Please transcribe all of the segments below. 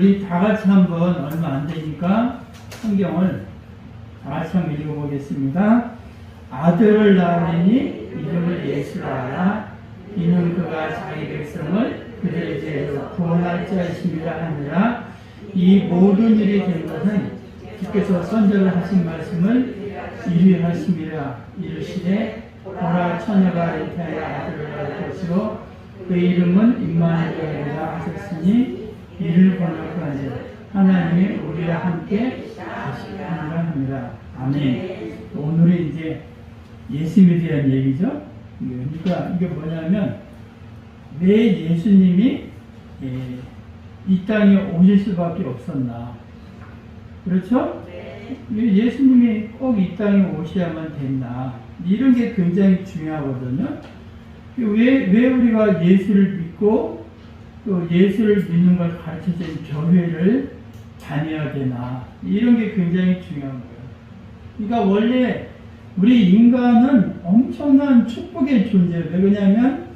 우리 다 같이 한번 얼마 안 되니까 성경을 다 같이 한번 읽어보겠습니다. 아들을 낳으니 이름을 예수라 하라. 이는 그가 자기 백성을 그들의 죄에서 구원할 자이심이라 하니라. 이 모든 일이 된 것은 주께서 선전을 하신 말씀을 이루하심이라 이르시되 보라 처녀가 잉태하여 아들을 낳을 것이요 그 이름은 임마누엘이라 하셨으니 번역하니 하나님이 우리와 함께 계시리라 합니다. 아멘. 오늘은 이제 예수님에 대한 얘기죠. 그러니까 이게 뭐냐면 왜 예수님이 예, 이 땅에 오실 수밖에 없었나? 그렇죠? 왜 예수님이 꼭 이 땅에 오셔야만 됐나? 이런 게 굉장히 중요하거든요. 왜, 왜 우리가 예수를 믿고 또 예수를 믿는 걸 가르쳐준 교회를 다녀야 되나? 이런 게 굉장히 중요한 거예요. 그러니까 원래 우리 인간은 엄청난 축복의 존재예요. 왜 그러냐면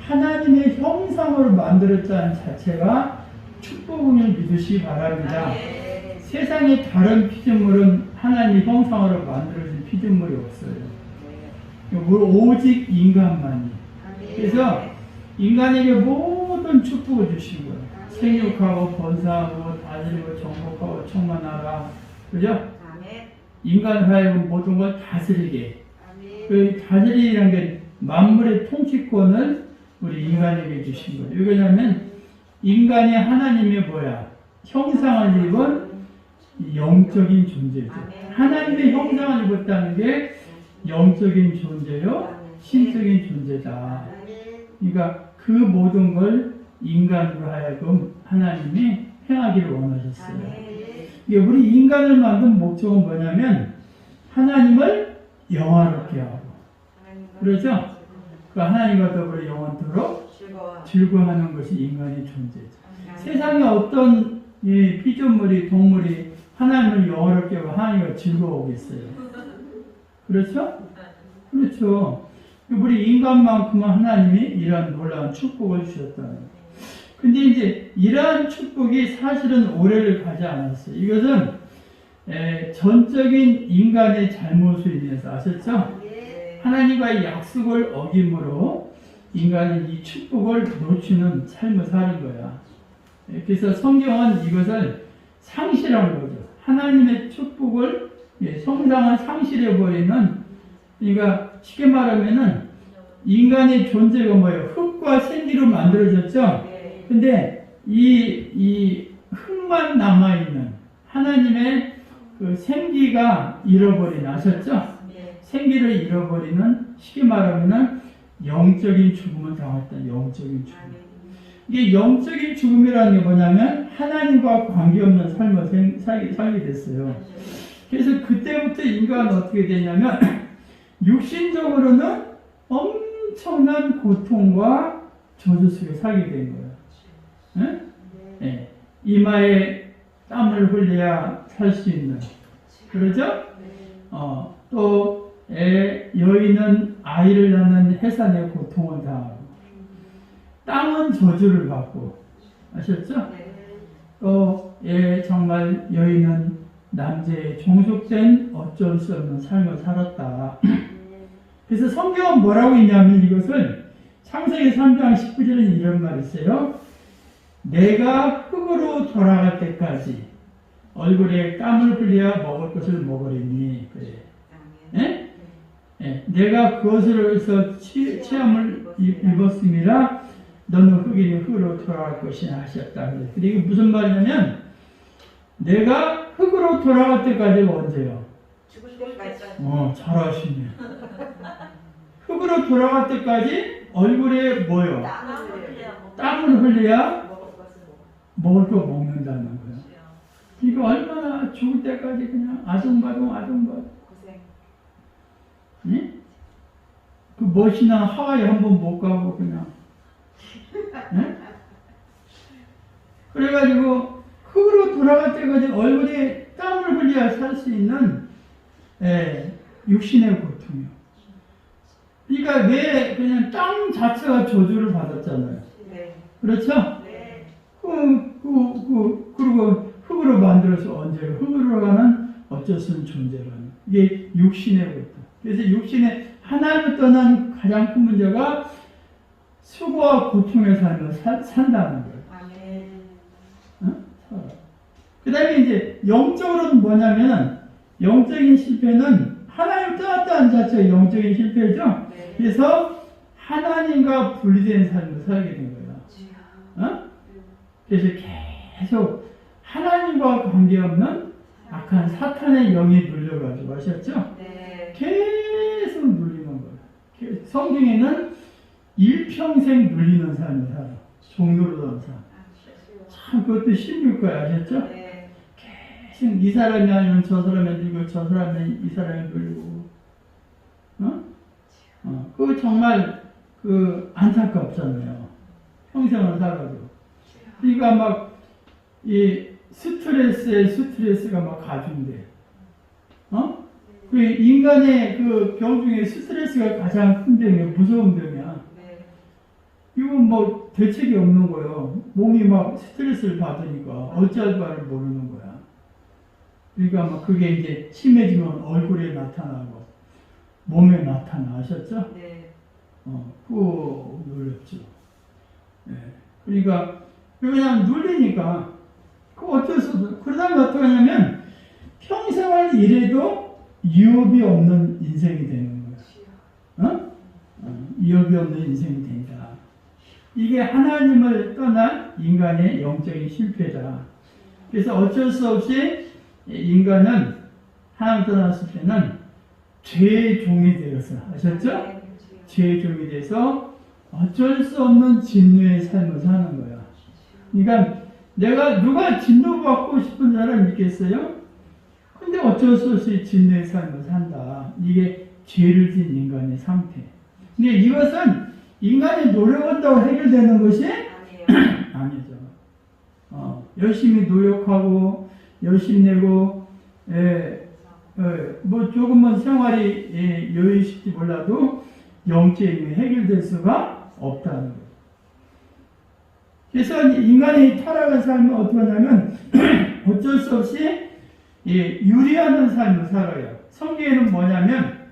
하나님의 형상으로 만들었다는 자체가 축복을 믿으시기 바랍니다. 세상의 다른 피조물은 하나님의 형상으로 만들어진 피조물이 없어요. 오직 인간만이. 그래서 인간에게 모 든 축복을 주신 거예요. 생육하고 번사하고 다스리고 정복하고 충만하라. 그죠? 인간 사회는 모든 걸 다스리게. 그 다스리라는 게 만물의 통치권을 우리 인간에게 주신 거예요. 왜냐하면 인간이 하나님의 뭐야? 형상을 입은 영적인 존재죠. 하나님의 형상을 입었다는 게 영적인 존재요, 신적인 존재다. 그러니까 그 모든 걸 인간으로 하여금 하나님이 행하기를 원하셨어요. 이게 우리 인간을 만든 목적은 뭐냐면 하나님을 영화롭게 하고 그렇죠? 그 하나님과 더불어 영원토록 즐거워하는 것이 인간의 존재죠. 세상에 어떤 이 피조물이 동물이 하나님을 영화롭게 하고 하나님과 즐거워하겠어요. 그렇죠? 그렇죠. 우리 인간만큼은 하나님이 이러한 놀라운 축복을 주셨다는 거예요. 근데 이제 이러한 축복이 사실은 오래를 가지 않았어요. 이것은 에, 전적인 인간의 잘못으로 인해서 아셨죠? 하나님과의 약속을 어김으로 인간은 이 축복을 놓치는 삶을 사는 거야. 에, 그래서 성경은 이것을 상실한 거죠. 하나님의 축복을 예, 성당을 상실해버리는 그러니까 쉽게 말하면은 인간의 존재가 뭐예요? 흙과 생기로 만들어졌죠? 근데 이, 이 흙만 남아있는 하나님의 그 생기가 잃어버린, 아셨죠? 생기를 잃어버리는 쉽게 말하면은 영적인 죽음을 당했다. 영적인 죽음. 이게 영적인 죽음이라는 게 뭐냐면 하나님과 관계없는 삶을 살게 됐어요. 그래서 그때부터 인간은 어떻게 되냐면 육신적으로는 엄청난 고통과 저주 속에 살게 된 거예요. 응? 예. 이마에 땀을 흘려야 살 수 있는. 그러죠? 어, 또 애, 여인은 아이를 낳는 해산의 고통을 당하고 땅은 저주를 받고 아셨죠? 또 예, 정말 여인은 남자의 종속된 어쩔 수 없는 삶을 살았다. 그래서 성경은 뭐라고 있냐면 이것을 창세기 3장 19절에 이런 말이 있어요. 내가 흙으로 돌아갈 때까지 얼굴에 땀을 흘려 먹을 것을 먹으리니 그래. 예? 예, 내가 체험을 입- 입었음이라 너는 흙이니 흙으로 돌아갈 것이냐 하셨다. 그래. 근데 이게 무슨 말이냐면 내가 흙으로 돌아갈 때까지가 언제요? 어, 잘하시네. 흙으로 돌아갈 때까지 얼굴에 뭐요? 땀을 흘려야 먹을 거 먹는다는 거예요. 이거 얼마나 죽을 때까지 그냥 아둥바둥 아둥바둥. 예? 그 멋이나 하와이 한 번 못 가고 그냥. 예? 그래가지고 흙으로 돌아갈 때까지 얼굴에 땀을 흘려야 살 수 있는 예, 육신의 고통이요. 그러니까 왜 그냥 땅 자체가 저주를 받았잖아요. 그렇죠? 그, 그, 그, 그리고 흙으로 만들어서 언제 흙으로 가는 어쩔 수 없는 존재라는 이게 육신의 것도. 그래서 육신의 하나님을 떠난 가장 큰 문제가 수고와 고통의 삶을 사- 산다는 거예요. 아멘. 그 다음에 이제 영적으로는 뭐냐면 영적인 실패는 하나님 떠났다는 자체가 영적인 실패죠. 네. 그래서 하나님과 분리된 삶을 살게 된 거예요. 어? 그래서 계속 하나님과 관계없는 악한 사탄의 영이 눌려가지고 아셨죠? 네. 계속 눌리는 거예요. 계- 성경에는 일평생 눌리는 삶을 살아. 종로로던 삶. 참 그것도 힘들 거야 아셨죠? 네. 계속 이 사람이 아니면 저 사람이 눌리고 저 사람이 이 사람이 눌리고 어? 어, 그거 정말 그 안타깝잖아요. 평생을 살아도. 그러니까 막 이 스트레스에 스트레스가 막 가중돼. 어? 그 인간의 그 병 중에 스트레스가 가장 큰 병이야. 무서운 병이야. 네. 이건 뭐 대책이 없는 거예요. 몸이 막 스트레스를 받으니까 어찌할 바를 모르는 거야. 그러니까 막 그게 이제 심해지면 얼굴에 나타나고 몸에 나타나 아셨죠? 네. 어, 꾹 눌렸죠. 예. 그러니까 그냥 눌리니까 그 어쩔 수 없어. 그러다가 어떻게 하냐면 평생을 일해도 유업이 없는 인생이 되는 거야. 어? 어, 유업이 없는 인생이 된다. 이게 하나님을 떠난 인간의 영적인 실패다. 그래서 어쩔 수 없이 인간은 하나님 떠났을 때는 죄의 종이 되어서 아셨죠? 네. 죄의 종이 돼서 어쩔 수 없는 진노의 삶을 사는 거야. 그러니까 내가 누가 진노 받고 싶은 사람 있겠어요? 근데 어쩔 수 없이 진노의 삶을 산다. 이게 죄를 진 인간의 상태. 근데 이것은 인간이 노력한다고 해결되는 것이. 아니죠. 어, 열심히 노력하고 열심히 내고 예, 예, 뭐 조금은 생활이 예, 여유실지 몰라도 영적인 해결될 수가 없다는 거예요. 그래서 인간이 타락한 삶은 어떻게 하냐면 어쩔 수 없이 예, 유리하는 삶을 살아요. 성경에는 뭐냐면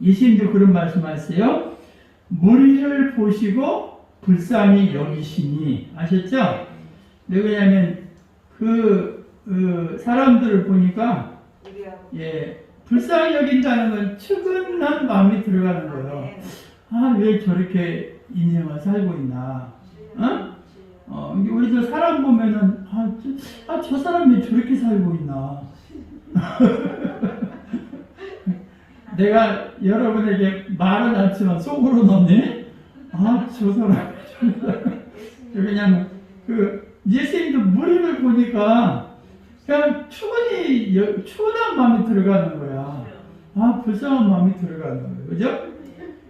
예수님도 그런 말씀하세요. 무리를 보시고 불쌍히 여기시니 아셨죠? 왜 그러냐면 그, 그 사람들을 보니까. 예, 불쌍히 여긴다는 건 측은한 마음이 들어가는 거예요. 아, 왜 저렇게 인생을 살고 있나? 어? 어, 이게 우리도 사람 보면은, 아, 저, 아, 저 사람이 왜 저렇게 살고 있나? 내가 여러분에게 말은 않지만 속으로 넣네? 아, 저 사람. 그냥, 그, 예수님도 무리를 보니까, 그냥 여- 추근한 마음이 들어가는 거야. 아, 불쌍한 마음이 들어가는 거예요. 그죠?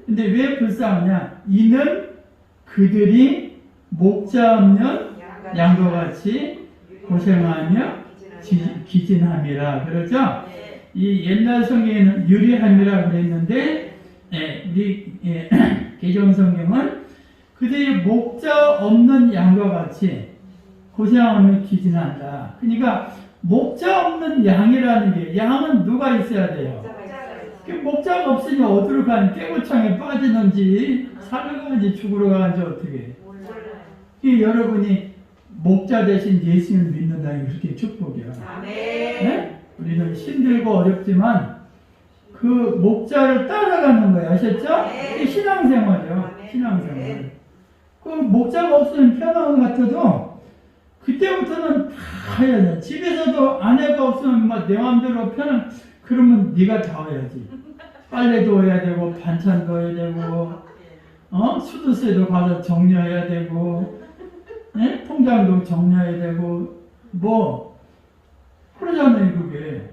근데 왜 불쌍하냐? 이는 그들이 목자 없는 양과 같이 고생하며 기- 기진함이라. 그러죠? 네. 이 옛날 성경에는 유리함이라 그랬는데, 예, 우리 예, 개정 성경은 그들이 목자 없는 양과 같이 고생하며 기진한다. 그러니까 목자 없는 양이라는 게 양은 누가 있어야 돼요? 그 목자가 없으니 어디로 가니 깨고창에 빠지는지 살러 가는지 죽으러 가는지 어떻게 이 여러분이 목자 대신 예수님을 믿는다는 게 그렇게 축복이야 아멘. 네? 우리는 힘들고 어렵지만 그 목자를 따라가는 거예요 아셨죠? 네. 이게 신앙생활이에요 아멘. 신앙생활 네. 그 목자가 없으면 편한 것 같아도 그때부터는 다 해야 돼 집에서도 아내가 없으면 막 내 마음대로 편한 그러면 네가 다 해야지 빨래도 해야 되고 반찬도 해야 되고 어 수도세도 가서 정리해야 되고 예? 통장도 정리해야 되고 뭐 그러잖아요 그게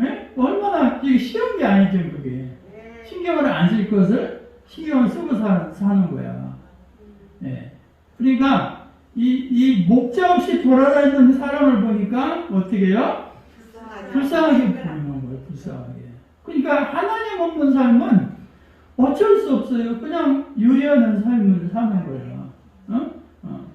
예? 얼마나 이게 쉬운 게 아니죠 그게 신경을 안 쓸 것을 신경을 쓰고 사, 사는 거야 예. 그러니까 이, 이 목자 없이 돌아다니는 사람을 보니까 어떻게 해요? 불쌍하게 보이는 거예요, 불쌍하게. 그러니까 하나님 없는 삶은 어쩔 수 없어요. 그냥 유리하는 삶을 사는 거예요. 어? 어.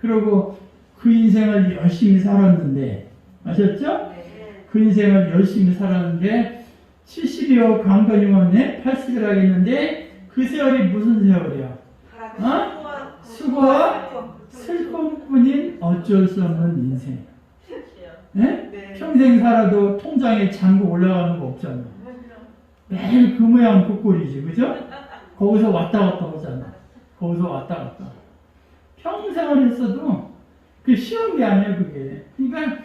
그리고 그 인생을 열심히 살았는데 아셨죠? 네. 그 인생을 열심히 살았는데 70여호 강건이었네 80을 하겠는데 그 세월이 무슨 세월이야? 어? 수고와 슬픔뿐인 어쩔 수 없는 인생. 예? 네. 평생 살아도 통장에 잔고 올라가는 거 없잖아. 매일 그 모양 그 꼴이지, 그죠? 거기서 왔다 갔다 하잖아. 거기서 왔다 갔다. 평생을 했어도 그 쉬운 게 아니야, 그게. 그러니까 하,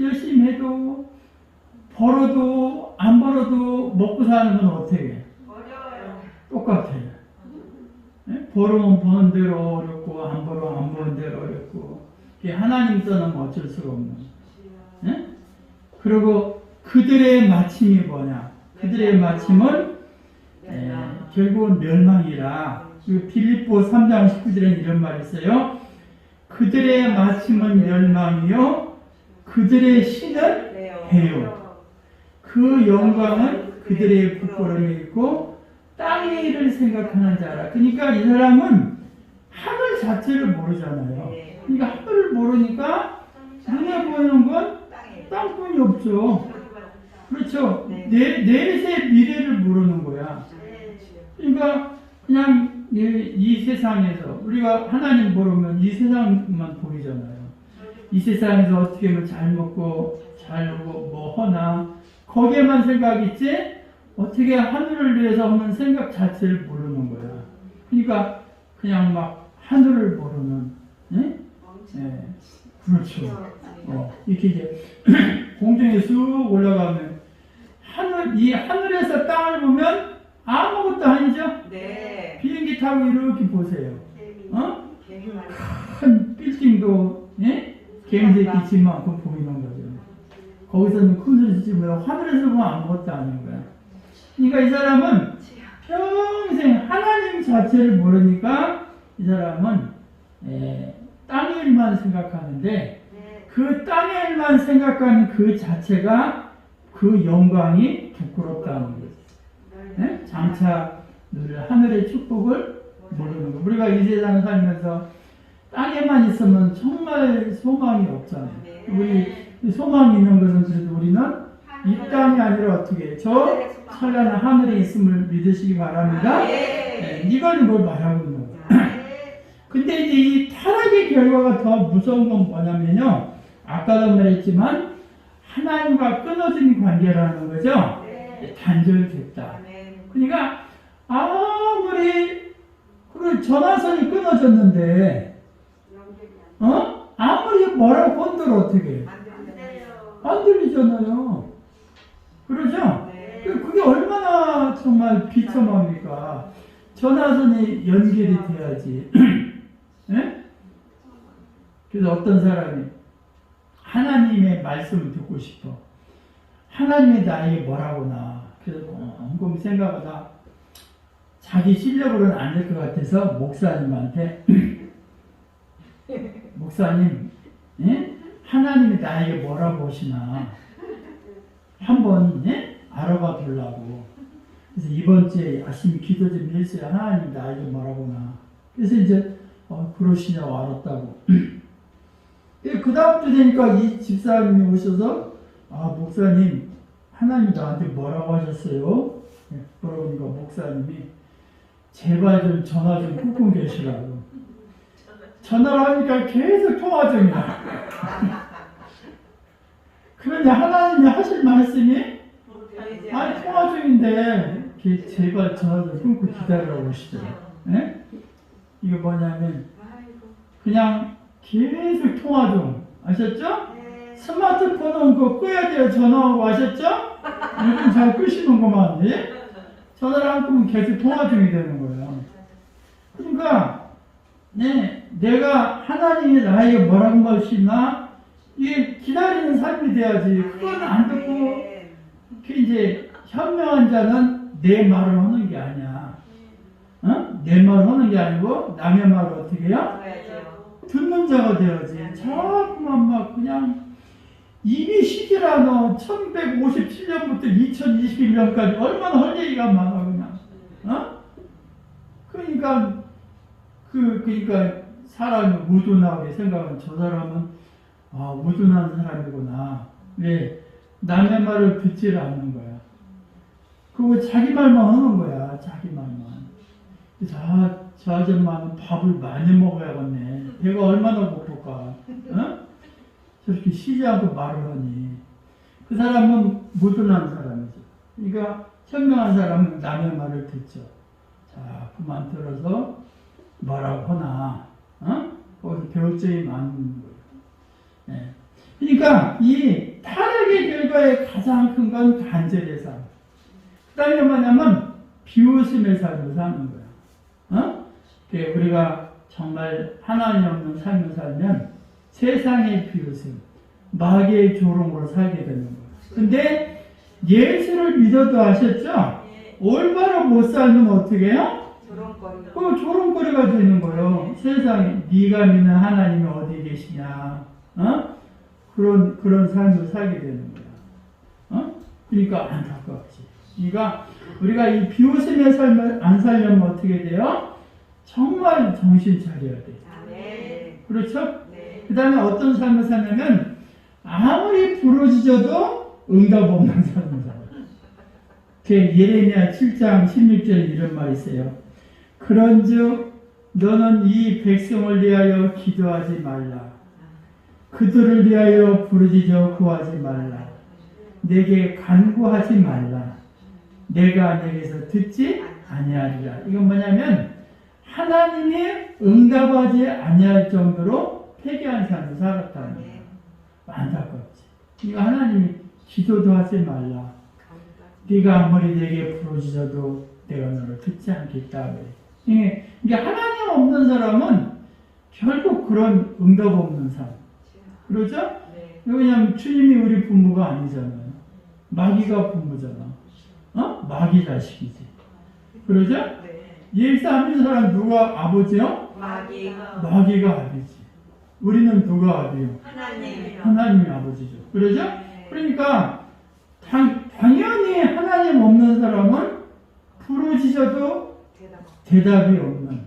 열심히 해도 벌어도 안 벌어도 먹고 사는 건 어떻게 해? 어려워요. 똑같아요. 예? 벌으면 버는 대로 어렵고 안 벌으면 안 버는 대로 어렵고 이게 하나님 떠나면 어쩔 수가 없는. 예? 그리고 그들의 마침이 뭐냐? 그들의 마침은 예, 결국은 멸망이라. 그 빌립보 3장 19절에 이런 말이 있어요. 그들의 마침은 멸망이요. 그들의 신은 해요. 그 영광은 그들의 부끄러움이 있고 땅의 일을 생각하는 자라. 그러니까 이 사람은 하늘 자체를 모르잖아요. 그러니까 하늘을 모르니까 눈에 보이는 건. 땅뿐이 없죠. 그렇죠. 네. 내, 내세 미래를 모르는 거야. 네. 그러니까 그냥 이, 이 세상에서 우리가 하나님 모르면 이 세상만 보이잖아요. 이 세상에서 어떻게 하면 잘 먹고 잘 놀고 뭐 하나 거기에만 생각있지 어떻게 하늘을 위해서 하는 생각 자체를 모르는 거야. 그러니까 그냥 막 하늘을 모르는 예? 예. 그렇죠. 어, 이렇게 이제 공중에 쑥 올라가면 하늘 이 하늘에서 땅을 보면 아무것도 아니죠. 네. 비행기 타고 이렇게 보세요. 어? 큰 빌딩도 예? 개미새끼 집만큼 보이는 거죠. 거기서는 큰 소리 치지 뭐 하늘에서 보면 아무것도 아닌 거야. 그러니까 이 사람은 평생 하나님 자체를 모르니까 이 사람은 에, 땅의 일만 생각하는데 네. 그 땅의 일만 생각하는 그 자체가 그 영광이 부끄럽다는 거죠. 예? 장차 늘 하늘의 축복을 모르는 거. 우리가 이 세상 살면서 땅에만 있으면 정말 소망이 없잖아요. 우리 소망이 있는 것은 그래도 우리는 이 땅이 아니라 어떻게 저 찬란한 하늘에 있음을 믿으시기 바랍니다. 네, 이거는 뭘 말하고 있는 거예요. 근데 이제 이 타락의 결과가 더 무서운 건 뭐냐면요. 아까도 말했지만 하나님과 끊어진 관계라는 거죠. 단절됐다. 그러니까 아무리 그 전화선이 끊어졌는데 어? 아무리 뭐라고 건드려 어떻게 해? 안 들리잖아요. 그러죠? 그- 그게 얼마나 정말 비참합니까? 전화선이 연결이 돼야지. 예? 그래서 어떤 사람이 하나님의 말씀을 듣고 싶어. 하나님이 나에게 뭐라고나. 그래서 곰곰이 생각하다 자기 실력으로는 안 될 것 같아서 목사님한테 목사님, 예? 하나님이 나에게 뭐라고 하시나 한번 예? 알아봐 보려고. 그래서 이번 주에 열심히 기도 좀 했어요. 하나님 나에게 뭐라고 나. 그래서 이제 어, 그러시냐고 알았다고. 그 다음 주 되니까 이 집사님이 오셔서 아 목사님 하나님 나한테 뭐라고 하셨어요? 예, 그러니까 목사님이 제발 좀 전화 좀 끊고 계시라고. 전화를 하니까 계속 통화 중이야. 그런데 하나님이 하실 말씀이 아니 통화 중인데 제발 전화 좀 끊고 기다리라고 하시더라고요. 예? 이게 뭐냐면 그냥 계속 통화 중 아셨죠? 스마트폰은 그거 끄야 돼요 전화하고 아셨죠? 요즘 잘 끄시는구만 예? 전화를 안 끄면 계속 통화 중이 되는 거예요 그러니까 네, 내가 하나님이 나에게 뭐라고 하시나 이게 기다리는 삶이 돼야지 그건 안 듣고 그 이제 현명한 자는 내 말을 하는 게 아니야 어? 내 말을 하는 게 아니고 남의 말을 어떻게 해요? 듣는 자가 되어야지. 자꾸만 막 그냥 입이 시질 않아. 1157년부터 2021년까지 얼마나 할 얘기가 많아 그냥. 어? 그러니까 그 그러니까 사람이 우둔하게 생각하면 저 사람은 아 우둔한 사람이구나. 왜 남의 말을 듣지를 않는 거야. 그리고 자기 말만 하는 거야. 자기 말만. 그래서 아, 저 아줌마는 밥을 많이 먹어야겠네. 배가 얼마나 고플까. 어? 저렇게 쉬지 않고 말을 하니. 그 사람은 무둔한 사람이죠. 그러니까 현명한 사람은 남의 말을 듣죠. 자, 그만 들어서 뭐라고 하나, 어? 거기서 배울 점이 많은 거예요. 예. 그러니까 이 타락의 결과의 가장 큰건 간절의 삶. 그 다음에 뭐냐면 비웃음의 삶을 사는 거야. 어? 그 우리가 정말 하나님 없는 삶을 살면 세상의 비웃음, 마귀의 조롱으로 살게 되는 거야. 근데 예수를 믿어도 아셨죠? 올바로 못 살면 어떻게 해요? 저런 거. 그 조롱거리가 되는 거예요. 세상에 네가 믿는 하나님이 어디 계시냐? 어? 그런 그런 삶을 살게 되는 거야. 어? 그러니까 안타깝지. 그러니까 우리가 이 비웃음의 삶을 안 살려면 어떻게 돼요? 정말 정신 차려야 돼. 그렇죠? 네. 그 다음에 어떤 삶을 사냐면 아무리 부러지져도 응답 없는 삶을 살아요. 그 예레미야 7장 16절 이런 말이 있어요. 그런즉 너는 이 백성을 위하여 기도하지 말라. 그들을 위하여 부르짖어 구하지 말라. 내게 간구하지 말라. 내가 내게서 듣지 아니하리라. 이건 뭐냐면 하나님이 응답하지 아니할 정도로 폐기한 삶을 살았다는 거예요. 안타깝지. 이거 하나님이 기도도 하지 말라. 네가 아무리 내게 부르짖어도 내가 너를 듣지 않겠다. 그래. 이게, 이게 하나님 없는 사람은 결국 그런 응답 없는 삶. 그러죠? 네. 왜냐하면 주님이 우리 부모가 아니잖아요. 마귀가 부모잖아. 어? 마귀 자식이지. 그러죠? 네. 예수 안 믿는 사람 누가 아버지요? 마귀가 마귀가 아버지. 우리는 누가 아비요? 하나님이요. 하나님이 아버지죠. 그러죠? 네. 그러니까 당, 당연히 하나님 없는 사람은 부르짖어도 대답. 대답이 없는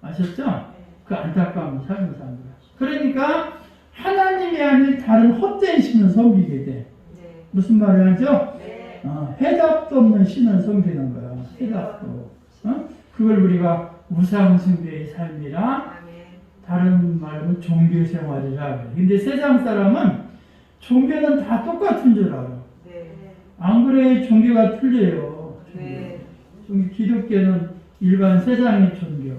아셨죠? 네. 그 안타까운 삶을 사는 거야. 그러니까 하나님이 아닌 다른 헛된 신을 섬기게 돼. 네. 무슨 말을 하죠? 네. 어, 해답도 없는 신을 섬기는 거야. 해답도. 어? 그걸 우리가 우상숭배의 삶이라. 다른 말로 종교 생활이라. 근데 세상 사람은 종교는 다 똑같은 줄 알아. 네. 안 그래 종교가 틀려요. 네. 종교. 기독교는 일반 세상의 종교.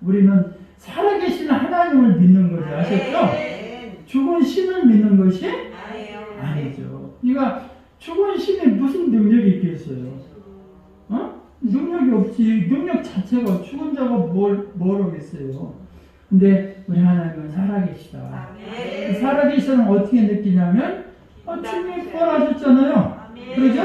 우리는 살아계신 하나님을 믿는 거지 아셨죠? 아멘. 죽은 신을 믿는 것이 아니에요. 아니죠. 그러니까 죽은 신에 무슨 능력이 있겠어요? 어? 능력이 없지. 능력 자체가 죽은 자가 뭘, 뭘 하겠어요. 근데 우리 하나님은 살아계시다. 아멘. 살아계시는 어떻게 느끼냐면 어, 주님이 부활하셨잖아요. 그러죠?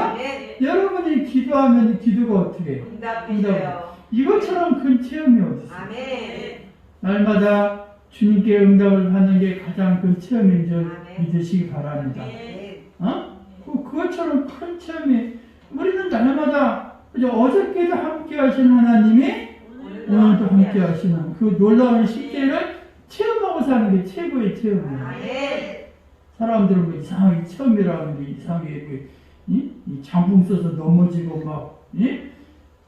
여러분이 기도하면 기도가 어떻게 해요? 응답이세요. 이것처럼 큰 체험이 어디 있어요? 아멘. 날마다 주님께 응답을 받는 게 가장 큰 체험인 줄 아멘. 믿으시기 바랍니다. 네. 어? 그, 그것처럼 큰 체험이 우리는 날마다? 어저께도 함께 하신 하나님이 오늘도 함께 하시는 그 놀라운 실제를 체험하고 사는 게 최고의 체험이에요. 아멘. 사람들은 뭐 이상하게 체험이라는 게 이상하게 그, 이? 이 장풍 써서 넘어지고 막 이?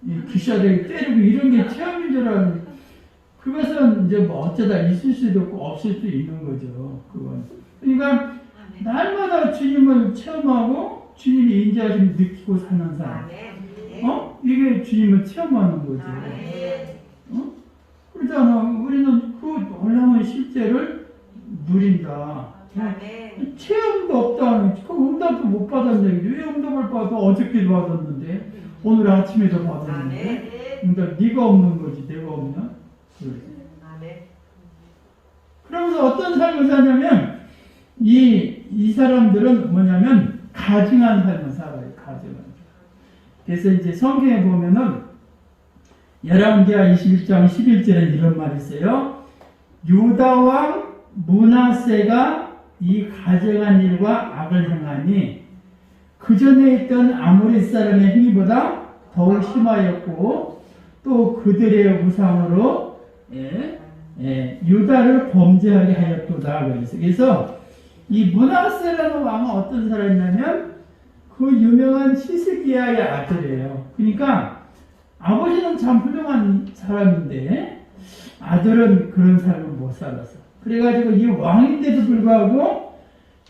이 귀샤대기 때리고 이런 게 체험인 줄 아는 그것은 이제 뭐 어쩌다 있을 수도 있고 없을 수도 있는 거죠. 그건. 그러니까. 날마다 주님을 체험하고 주님이 인자하심 느끼고 사는 사람. 아멘. 어? 이게 주님을 체험하는 거죠. 아멘. 어? 그러잖아. 우리는 그 놀라운 실제를 누린다. 아멘. 체험도 없다. 그 응답도 못 받았는데 왜 응답을 받아? 어저께도 받았는데 오늘 아침에도 받았는데 아멘. 응답 네가 없는 거지 내가 없냐? 그래. 아멘. 그러면서 어떤 삶을 사냐면 이, 이 사람들은 뭐냐면 가증한 삶을 살아요. 가증한 삶. 그래서 이제 성경에 보면은 열왕기하 21장 11절에 이런 말이 있어요. 유다 왕 문하세가 이 가증한 일과 악을 행하니 그 전에 있던 아모리 사람의 행위보다 더욱 심하였고 또 그들의 우상으로 예, 예, 유다를 범죄하게 하였도다 그래서 이 문하세라는 왕은 어떤 사람이냐면 그 유명한 히스기야의 아들이에요. 그러니까 아버지는 참 훌륭한 사람인데 아들은 그런 삶을 못 살았어. 그래가지고 이 왕인데도 불구하고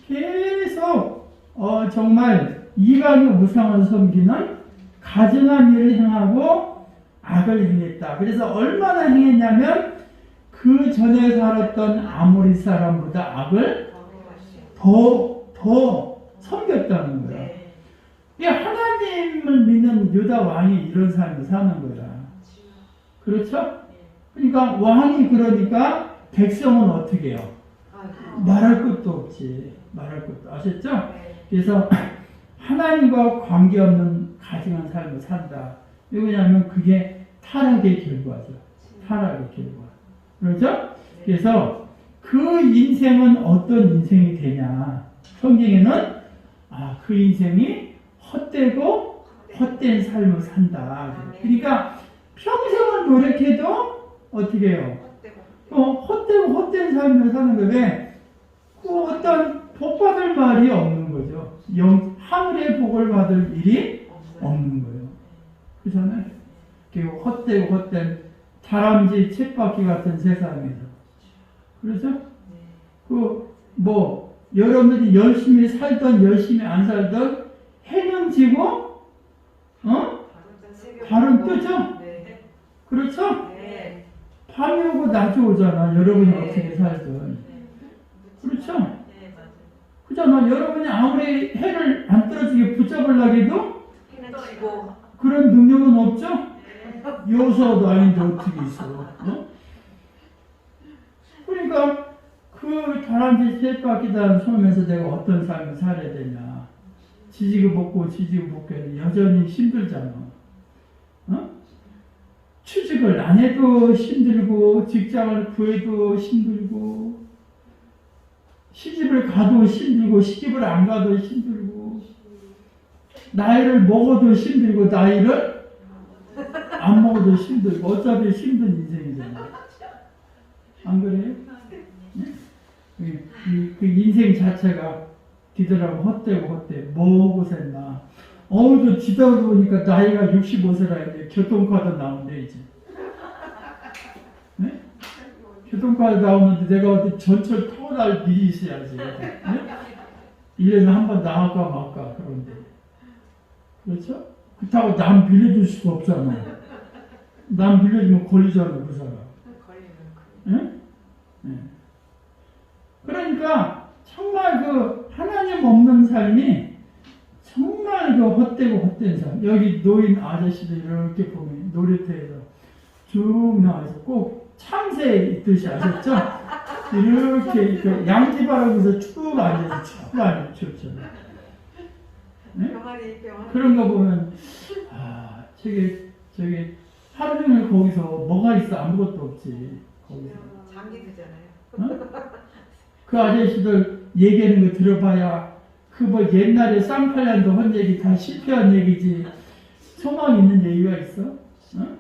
계속 어, 정말 이방의 우상을 섬기는 가증한 일을 행하고 악을 행했다. 그래서 얼마나 행했냐면 그 전에 살았던 아모리 사람보다 악을 더, 더 섬겼다는 거야. 네. 이 하나님을 믿는 유다 왕이 이런 삶을 사는 거야. 그렇죠? 그러니까 왕이 그러니까 백성은 어떻게 해요? 말할 것도 없지. 말할 것도 아셨죠? 네. 그래서 하나님과 관계없는 가증한 삶을 산다. 왜냐하면 그게 타락의 결과죠. 타락의 결과. 그렇죠? 그래서 그 인생은 어떤 인생이 되냐? 성경에는 아, 그 인생이 헛되고 헛된 삶을 산다. 그러니까 평생을 노력해도 어떻게 해요? 어, 헛되고 헛된 삶을 사는. 왜? 그 어떤 복 받을 말이 없는 거죠. 영, 하늘의 복을 받을 일이 없는 거예요. 그렇잖아요. 그리고 헛되고 헛된 다람쥐 쳇바퀴 같은 세상에서. 그렇죠? 그, 뭐, 여러분들이 열심히 살던, 열심히 안 살던, 해는 지고, 어? 발은 뜨죠? 네. 그렇죠? 네. 밤이 오고 낮이 오잖아. 여러분이 어떻게 살든. 그렇죠? 네. 그잖아. 여러분이 아무리 해를 안 떨어지게 붙잡으려고 해도 해는 지고 그런 능력은 없죠? 요소도 아닌데 어떻게 있어. 어? 그러니까 그 다람쥐 셋바퀴단 소면서 내가 어떤 삶을 살아야 되냐. 지지고 먹고 지지고 먹고 여전히 힘들잖아. 어? 취직을 안 해도 힘들고 직장을 구해도 힘들고 시집을 가도 힘들고 시집을 안 가도 힘들고 나이를 먹어도 힘들고 나이를 안 먹어도 힘들고 어차피 힘든 인생이잖아요. 안 그래요? 네? 그, 인생 자체가 뒤돌아보면 헛되고 헛돼. 뭐하고 샜나. 어우도 뒤돌아보니까 나이가 65세라 했는데 교통카드 나온대 이제. 네? 교통카드 나오는데 내가 어디 전철 날 일이 있어야지. 네? 1년에 한 번 나갈까 말까 그런데. 그렇죠? 그렇다고 남 빌려줄 수가 없잖아. 남 빌려주면 걸리잖아 그 사람. 걸리는 응? 예. 그러니까 정말 그 하나님 없는 삶이 정말 그 헛되고 헛된 삶. 여기 노인 아저씨들 이렇게 보면 놀이터에서 쭉 나와서 꼭 참새 있듯이 아셨죠? 이렇게 이렇게 양지 바라보면서 쭉 앉아서 쭉 앉아 춤춰요. 네? 병아리. 그런 거 보면 아 저게 저게 하루 종일 거기서 뭐가 있어 아무것도 없지 거기서 장기 드잖아요. 그 아저씨들 얘기하는 거 들어봐야 그 뭐 옛날에 쌍팔년도 한 얘기 다 실패한 얘기지 소망 있는 얘기가 있어? 어?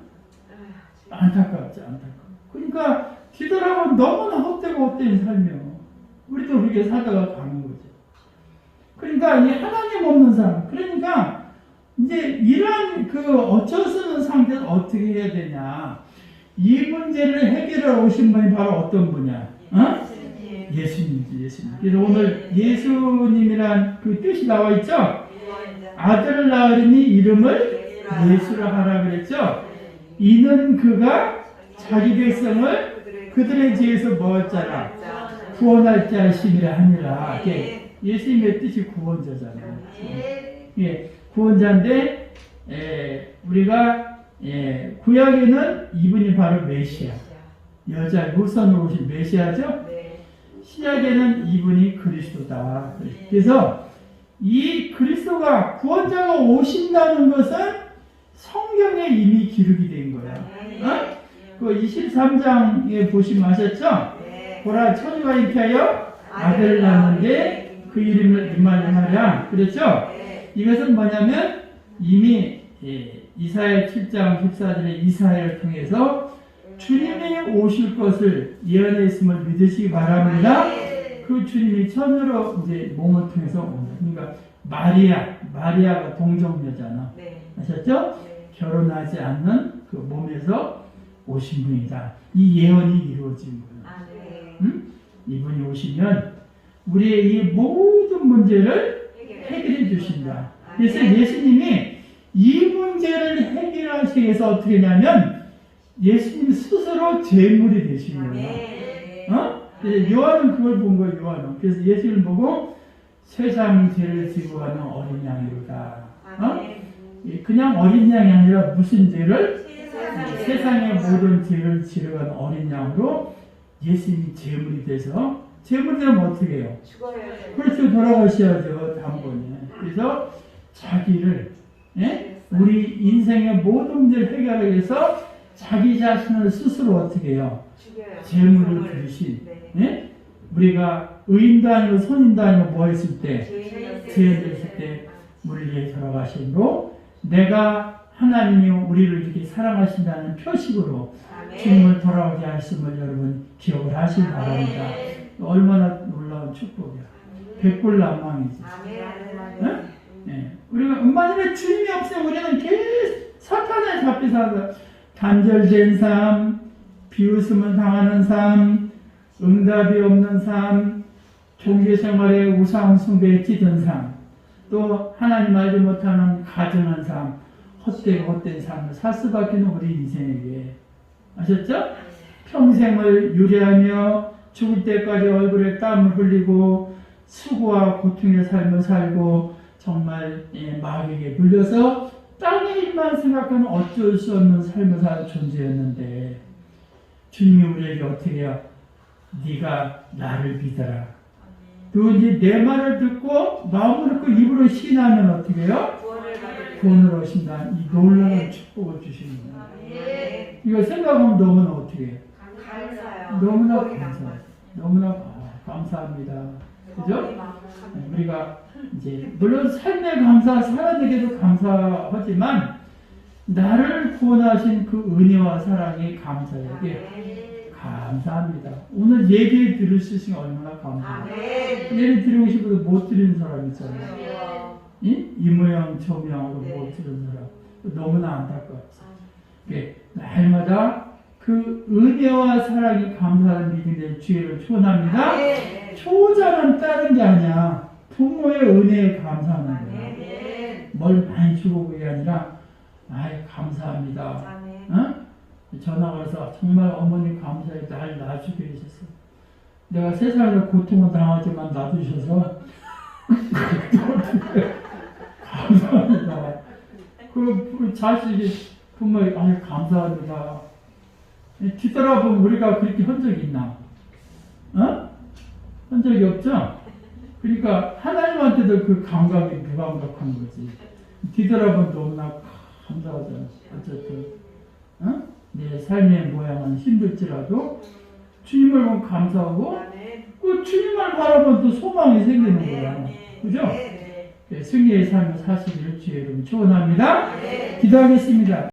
안타깝지 안타까워 그러니까 뒤돌아보면 너무나 헛되고 헛된 삶이요. 우리도 그렇게 살다가 가는 거지 그러니까 이 하나님 없는 사람 그러니까 이제 이런 그 어쩔 수 없는 상태는 어떻게 해야 되냐? 이 문제를 해결해 오신 분이 바로 어떤 분이야? 어? 예수님이지 예수님. 그래서 오늘 예수님이란 그 뜻이 나와 있죠? 아들을 낳으니 이름을 예수라. 하라 그랬죠? 이는 그가 자기 백성을 그들의 죄에서 뭐였잖아. 구원할 자심이라 하니라. 이게 예수님의 뜻이 구원자잖아요 예, 구원자인데 에, 우리가 예, 구약에는 이분이 바로 메시아. 여자 물선으로 오신 메시아죠? 네. 신약에는 이분이 그리스도다. 그래서 이 그리스도가 구원자가 오신다는 것은 성경에 이미 기록이 된? 그 23장에 보시면 아셨죠? 네. 보라 처녀가 잉태하여 아들을 낳는데 그 이름을 임마누엘하랴 그랬죠? 네. 이것은 뭐냐면 이미 예, 이사야 7장 14절에 이사야를 통해서 주님이 오실 것을 예언했음을 믿으시기 바랍니다. 네. 그 주님이 천으로 이제 몸을 통해서 온다. 그러니까 마리아, 마리아가 동정녀잖아. 네. 아셨죠? 네. 결혼하지 않는 그 몸에서 오신 분이다. 이 예언이 이루어진 거예요. 아, 네. 음? 이분이 오시면 우리의 이 모든 문제를 해결해 주신다. 그래서 예수님이 이 문제를 해결하시기 위해서 어떻게 하냐면 예수님 스스로 제물이 되신 거예요. 네. 어? 그래서 요한은 그걸 본 거예요, 요한은. 그래서 예수님을 보고 세상 죄를 지고 가는 어린 양이로다. 어? 예, 그냥 어린 양이 아니라 무슨 죄를? 세상의 모든 죄를 가는 어린 양으로 예수님이 제물이 돼서 제물이 되면 어떻게 해요? 죽어야 그렇죠, 돌아가셔야죠, 단번에. 그래서 자기를, 예? 우리 인생의 모든 문제를 해결하기 위해서 자기 자신을 스스로 어떻게 해요? 제물을 드리신, 네. 예? 우리가 의인도 아니고 선인도 아니고 뭐 했을 때? 죄인 됐을 때 우리를 위해 돌아가심으로 내가 하나님이 우리를 이렇게 사랑하신다는 표식으로 주님을 돌아오게 하심을 여러분 기억을 하시기 바랍니다. 얼마나 놀라운 축복이야. 백골난망이지. 예. 우리가 만약에 주님이 없으면 우리는 계속 사탄에 살아 단절된 삶, 비웃음을 당하는 삶, 응답이 없는 삶, 종교 생활에 우상 숭배에 찌든 삶, 또 하나님 알지 못하는 가정한 삶, 헛되고 헛된 삶을 살 수밖에 없는 우리 인생에게 아셨죠? 평생을 유래하며 죽을 때까지 얼굴에 땀을 흘리고 수고와 고통의 삶을 살고 정말 예, 마귀에게 물려서 땅의 일만 생각하는 어쩔 수 없는 삶을 사는 존재였는데 주님이 우리에게 어떻게 해요? 네가 나를 믿어라. 또 이제 내 말을 듣고 마음을 듣고 입으로 신하면 어떻게 해요? 구원을 하신다. 이 놀라운 축복을 주시는 거예요. 이거 생각하면 너무나 어떻게 해요? 감사요. 너무나 감사. 너무나 아, 감사합니다. 그죠? 네, 우리가 이제 물론 삶에 감사, 살아내게도 감사하지만 나를 구원하신 그 은혜와 사랑이 감사하게 감사합니다. 오늘 예배 들을 수 있으니 얼마나 감사해요. 예배 드리고 싶어도 못 드리는 사람 있잖아요. 이? 이 모양 저 모양으로 네. 못 사람 너무나 안타깝지. 예, 날마다 그 은혜와 사랑이 감사하는 믿음이 될 주의를 축원합니다. 초자는 다른 게 아니야. 부모의 은혜에 감사하는 거야. 뭘 많이 주고 그게 아니라 아이 감사합니다. 어? 전화 와서 정말 어머니 감사해 날 놔주게 해주셨어. 내가 세상에서 고통을 당하지만 놔두셔서 감사합니다. 그, 그 자식이 부모에 아이 감사합니다. 뒤돌아보면 우리가 그렇게 한 적이 있나? 어? 한 적이 없죠? 그러니까 하나님한테도 그 감각이 무감각한 거지. 뒤돌아보면 너무나 감사하잖아. 어쨌든 어? 내 삶의 모양은 힘들지라도 주님을 보면 감사하고 그 주님을 바라보면 또 소망이 생기는 거야. 그죠? 네, 승리의 삶을 사시기를 주의 이름 축원합니다. 기도하겠습니다.